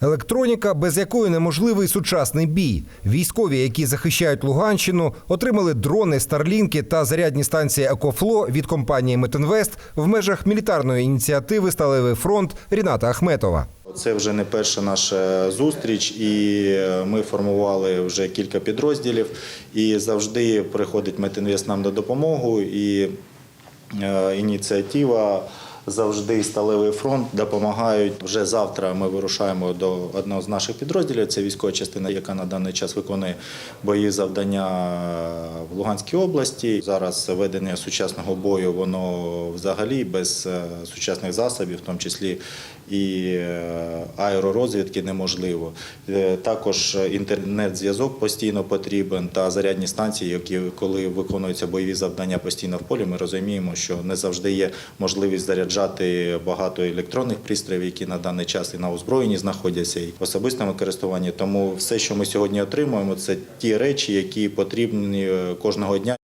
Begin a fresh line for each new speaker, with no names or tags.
Електроніка, без якої неможливий сучасний бій. Військові, які захищають Луганщину, отримали дрони, старлінки та зарядні станції Екофло від компанії Метинвест в межах мілітарної ініціативи Сталевий фронт Ріната Ахметова.
Це вже не перша наша зустріч, і ми формували вже кілька підрозділів. І завжди приходить Метинвест нам на допомогу. І е, ініціатива завжди сталевий фронт допомагають. Вже завтра ми вирушаємо до одного з наших підрозділів. Це військова частина, яка на даний час виконує бої завдання в Луганській області. Зараз ведення сучасного бою воно взагалі без е, сучасних засобів, в тому числі і е, аеророзвідки неможливо. Е, Також інтернет-зв'язок постійно потрібен та зарядні станції, які коли виконуються бойові завдання постійно в полі, ми розуміємо, що не завжди є можливість заряджати багато електронних пристроїв, які на даний час і на озброєнні знаходяться, і в особистому користуванні. Тому все, що ми сьогодні отримуємо, це ті речі, які потрібні е, кожного дня.